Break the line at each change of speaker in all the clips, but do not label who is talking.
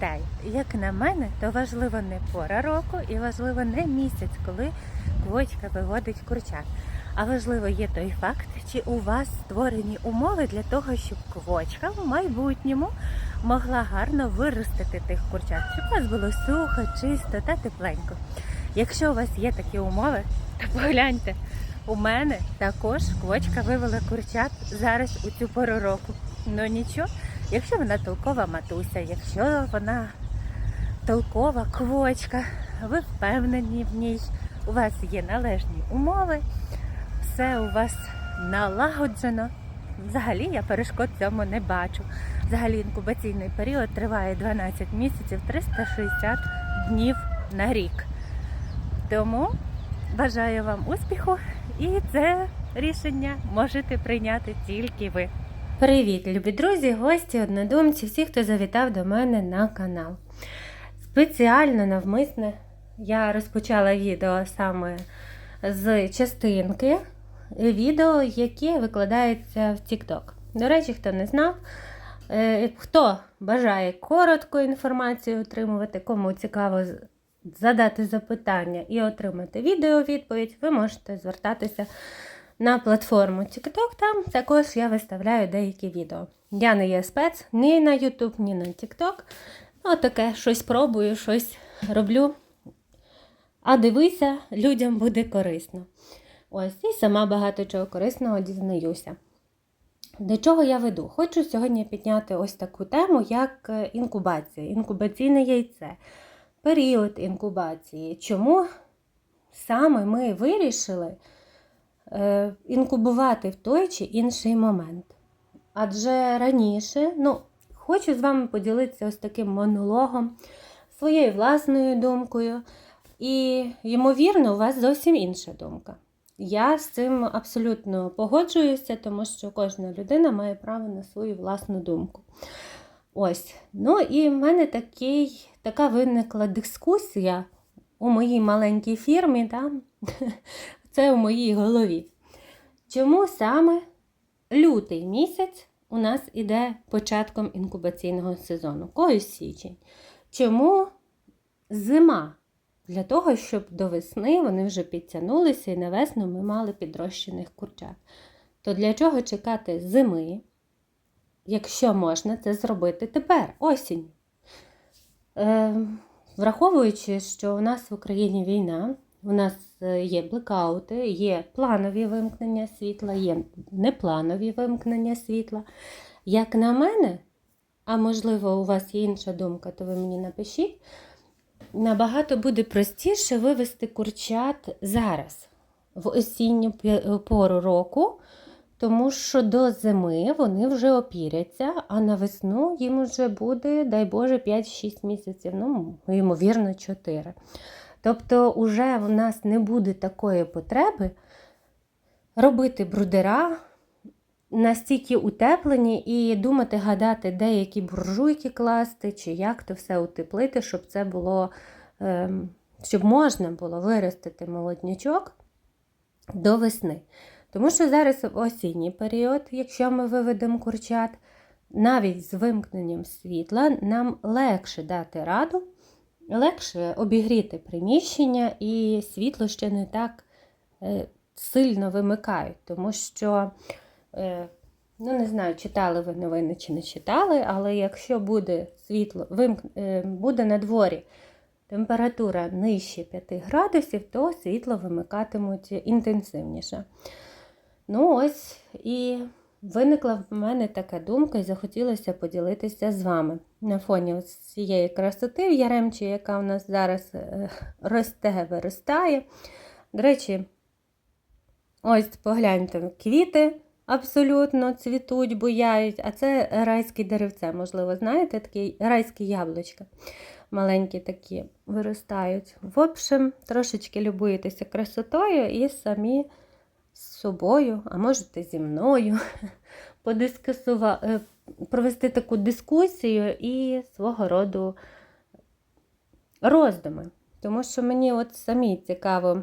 дітей. Як на мене, то важливо не пора року і важливо не місяць, коли квочка виводить курчат. А важливо є той факт, чи у вас створені умови для того, щоб квочка в майбутньому могла гарно виростити тих курчат, щоб у вас було сухо, чисто та тепленько. Якщо у вас є такі умови, то погляньте, у мене також квочка вивела курчат зараз у цю пору року. Ну нічого, якщо вона толкова матуся, якщо вона толкова квочка, ви впевнені в ній, у вас є належні умови, все у вас налагоджено. Взагалі я перешкод цьому не бачу. Взагалі інкубаційний період триває 12 місяців 360 днів на рік. Тому бажаю вам успіху і це рішення можете прийняти тільки ви. Привіт, любі друзі, гості, однодумці, всі, хто завітав до мене на канал. Спеціально навмисне я розпочала відео саме з частинки відео, яке викладається в TikTok. До речі, хто не знав, е, хто бажає коротку інформацію отримувати, кому цікаво задати запитання і отримати відео-відповідь, ви можете звертатися на платформу TikTok. Там також я виставляю деякі відео. Я не є спец ні на YouTube, ні на TikTok. Ну, таке щось пробую, щось роблю. А дивися, людям буде корисно. Ось і сама багато чого корисного дізнаюся. До чого я веду? Хочу сьогодні підняти ось таку тему, як е, інкубація, інкубаційне яйце, період інкубації. Чому саме ми вирішили інкубувати в той чи інший момент? Адже раніше, ну, хочу з вами поділитися ось таким монологом, своєю власною думкою. І, ймовірно, у вас зовсім інша думка. Я з цим абсолютно погоджуюся, тому що кожна людина має право на свою власну думку. Ось. Ну і в мене такий, така виникла дискусія у моїй маленькій фірмі, да? це у моїй голові. Чому саме лютий місяць у нас іде початком інкубаційного сезону? Когось січень. Чому зима? Для того, щоб до весни вони вже підтягнулися і на весну ми мали підрощених курчат. То для чого чекати зими, якщо можна це зробити тепер, осінь? Е, враховуючи, що у нас в Україні війна, у нас е, є блекаути, є планові вимкнення світла, є непланові вимкнення світла. Як на мене, а можливо, у вас є інша думка, то ви мені напишіть набагато буде простіше вивести курчат зараз, в осінню пору року, тому що до зими вони вже опіряться, а на весну їм вже буде, дай Боже, 5-6 місяців, ну, ймовірно, 4. Тобто, вже в нас не буде такої потреби робити брудера. Настільки утеплені і думати, гадати, де які буржуйки класти, чи як то все утеплити, щоб це було, ем, щоб можна було виростити молоднячок до весни. Тому що зараз осінній період, якщо ми виведемо курчат, навіть з вимкненням світла, нам легше дати раду, легше обігріти приміщення, і світло ще не так е, сильно вимикають, тому що. Е, Ну, не знаю, читали ви новини чи не читали, але якщо буде світло, вимк... е, буде на дворі температура нижче 5 градусів, то світло вимикатимуть інтенсивніше. Ну, ось і виникла в мене така думка, і захотілося поділитися з вами. На фоні цієї красоти в Яремчі, яка у нас зараз е, росте, виростає. До речі, ось погляньте, квіти абсолютно цвітуть, буяють, а це райське деревце, можливо, знаєте, такі райські яблучка. Маленькі такі виростають. В общем, трошечки любуєтеся красотою і самі з собою, а можете зі мною е, провести таку дискусію і свого роду роздуми. Тому що мені от самі цікаво,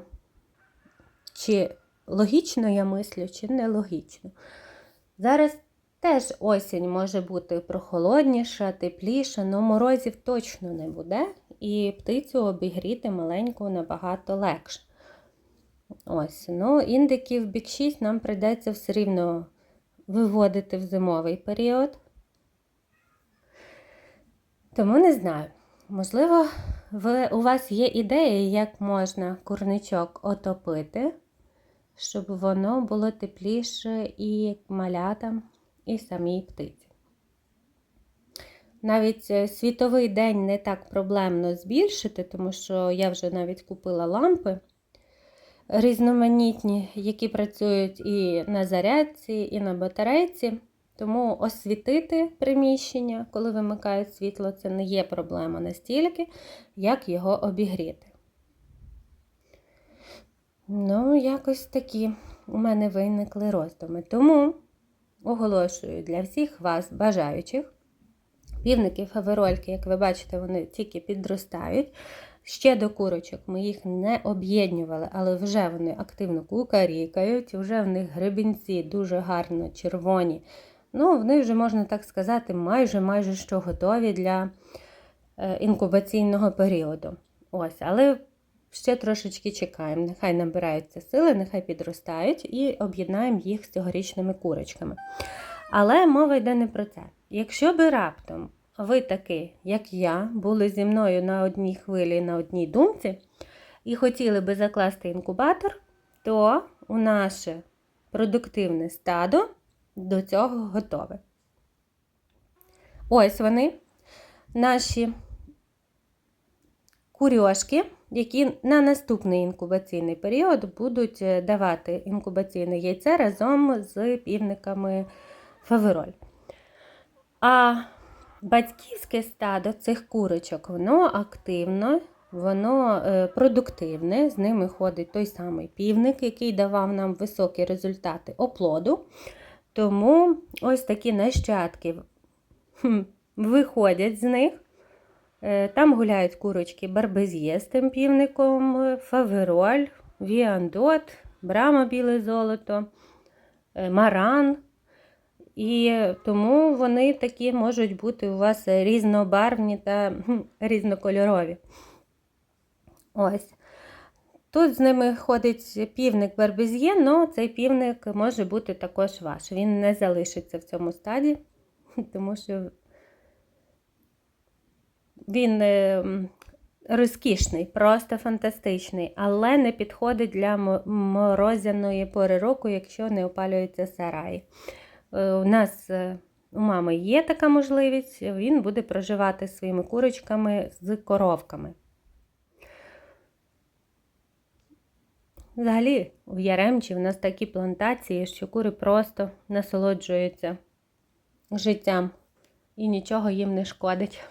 чи логічно я мислю, чи нелогічно. Зараз Теж осінь може бути прохолодніша, тепліша, але морозів точно не буде, і птицю обігріти маленьку набагато легше. Ось, ну, індиків бік 6 нам прийдеться все рівно виводити в зимовий період. Тому не знаю. Можливо, ви, у вас є ідеї, як можна курничок отопити, щоб воно було тепліше і малятам, і самій птиці. Навіть е, світовий день не так проблемно збільшити, тому що я вже навіть купила лампи різноманітні, які працюють і на зарядці, і на батарейці. Тому освітити приміщення, коли вимикають світло, це не є проблема настільки, як його обігріти. Ну, якось такі у мене виникли роздуми. Тому оголошую для всіх вас, бажаючих, півники фаверольки, як ви бачите, вони тільки підростають. Ще до курочок ми їх не об'єднували, але вже вони активно кукарікають, вже в них гребінці дуже гарно червоні. Ну, вони вже, можна так сказати, майже майже що готові для е, інкубаційного періоду. Ось, Але ще трошечки чекаємо. Нехай набираються сили, нехай підростають і об'єднаємо їх з цьогорічними курочками. Але мова йде не про це. Якщо би раптом ви таки, як я, були зі мною на одній хвилі, на одній думці, і хотіли би закласти інкубатор, то у наше продуктивне стадо до цього готове. Ось вони, наші курьошки, які на наступний інкубаційний період будуть давати інкубаційне яйце разом з півниками фавероль. А батьківське стадо цих курочок, воно активно, воно е, продуктивне, з ними ходить той самий півник, який давав нам високі результати оплоду. Тому ось такі нащадки виходять з них. Е, там гуляють курочки барбезє з тим півником, фавероль, віандот, брама біле золото, е, маран. І тому вони такі можуть бути у вас різнобарвні та різнокольорові. Ось. Тут з ними ходить півник барбезє, але цей півник може бути також ваш. Він не залишиться в цьому стаді, тому що він е, розкішний, просто фантастичний, але не підходить для морозяної пори року, якщо не опалюються сараї. Е, у нас е, у мами є така можливість, він буде проживати своїми курочками з коровками. Взагалі, в Яремчі в нас такі плантації, що кури просто насолоджуються життям і нічого їм не шкодить.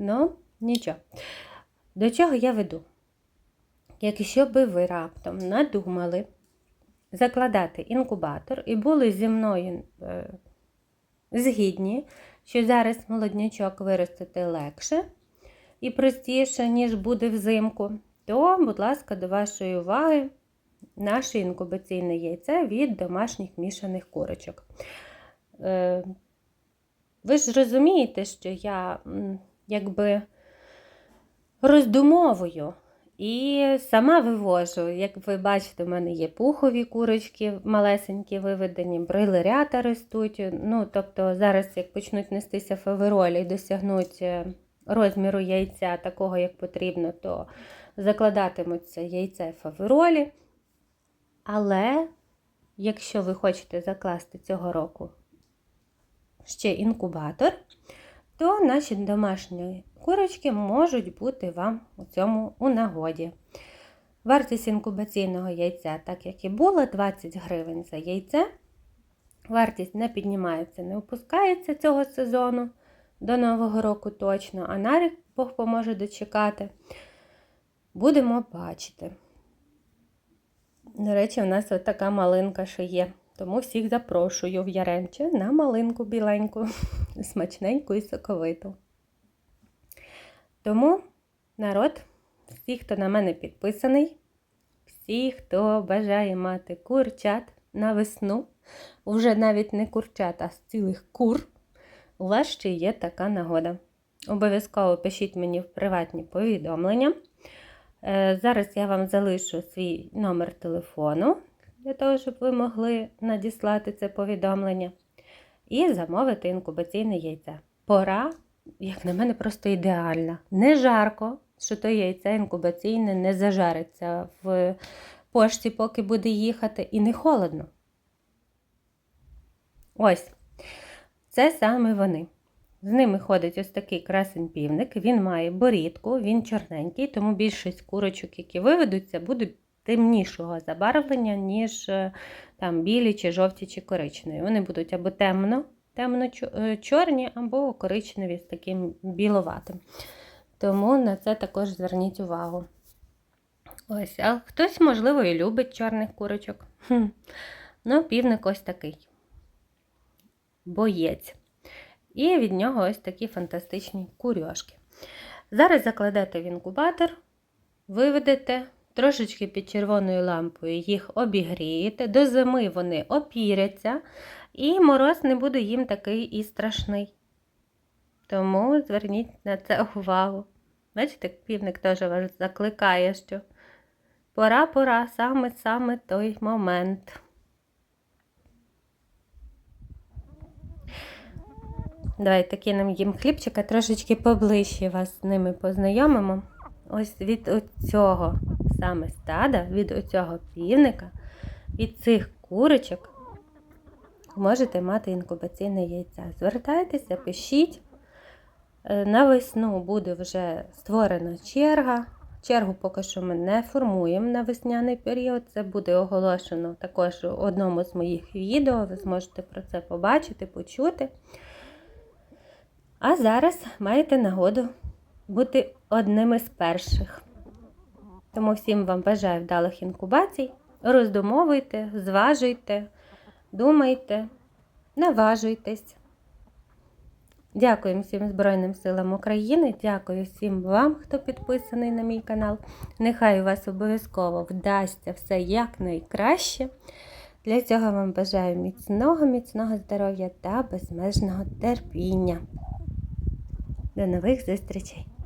Ну, нічого. До чого я веду? Якщо би ви раптом надумали закладати інкубатор і були зі мною е, згідні, що зараз молоднячок виростити легше і простіше, ніж буде взимку, то, будь ласка, до вашої уваги наше інкубаційне яйце від домашніх мішаних курочок. Е, ви ж розумієте, що я якби роздумовую і сама вивожу. Як ви бачите, в мене є пухові курочки, малесенькі виведені, бройлерята ростуть. Ну, тобто, зараз, як почнуть нестися фаверолі і досягнуть е, розміру яйця такого, як потрібно, то закладатимуться яйце фаверолі. Але, якщо ви хочете закласти цього року ще інкубатор, то наші домашні курочки можуть бути вам у цьому у нагоді. Вартість інкубаційного яйця, так як і було, 20 гривень за яйце. Вартість не піднімається, не опускається цього сезону до Нового року точно, а на рік Бог поможе дочекати. Будемо бачити. До речі, у нас ось така малинка що є. Тому всіх запрошую в Яремче на малинку біленьку, смачненьку і соковиту. Тому, народ, всі, хто на мене підписаний, всі, хто бажає мати курчат, на весну, вже навіть не курчат, а з цілих кур, у вас ще є така нагода. Обов'язково пишіть мені в приватні повідомлення. Е, Зараз я вам залишу свій номер телефону для того, щоб ви могли надіслати це повідомлення і замовити інкубаційне яйце. Пора, як на мене, просто ідеальна. Не жарко, що то яйце інкубаційне не зажариться в пошті, поки буде їхати, і не холодно. Ось, це саме вони. З ними ходить ось такий красень півник. Він має борідку, він чорненький, тому більшість курочок, які виведуться, будуть темнішого забарвлення, ніж е, там білі, чи жовті, чи коричневі. Вони будуть або темно, темно-чорні, або коричневі з таким біловатим. Тому на це також зверніть увагу. Ось, а хтось, можливо, і любить чорних курочок. Хм. Ну, півник ось такий. Боєць. І від нього ось такі фантастичні курьошки. Зараз закладете в інкубатор, виведете, трошечки під червоною лампою їх обігрієте. До зими вони опіряться, і мороз не буде їм такий і страшний. Тому зверніть на це увагу. Бачите, півник теж вас закликає, що пора, пора, саме саме той момент. Давайте кинемо їм хлібчика, трошечки поближче вас з ними познайомимо. Ось від оцього саме стада, від оцього півника, від цих курочок можете мати інкубаційне яйця. Звертайтеся, пишіть. Е, На весну буде вже створена черга. Чергу поки що ми не формуємо на весняний період. Це буде оголошено також у одному з моїх відео. Ви зможете про це побачити, почути. А зараз маєте нагоду бути одним із перших. Тому всім вам бажаю вдалих інкубацій. Роздумовуйте, зважуйте, думайте, наважуйтесь. Дякую всім Збройним силам України. Дякую всім вам, хто підписаний на мій канал. Нехай у вас обов'язково вдасться все якнайкраще. Для цього вам бажаю міцного, міцного здоров'я та безмежного терпіння. До нових зустрічей!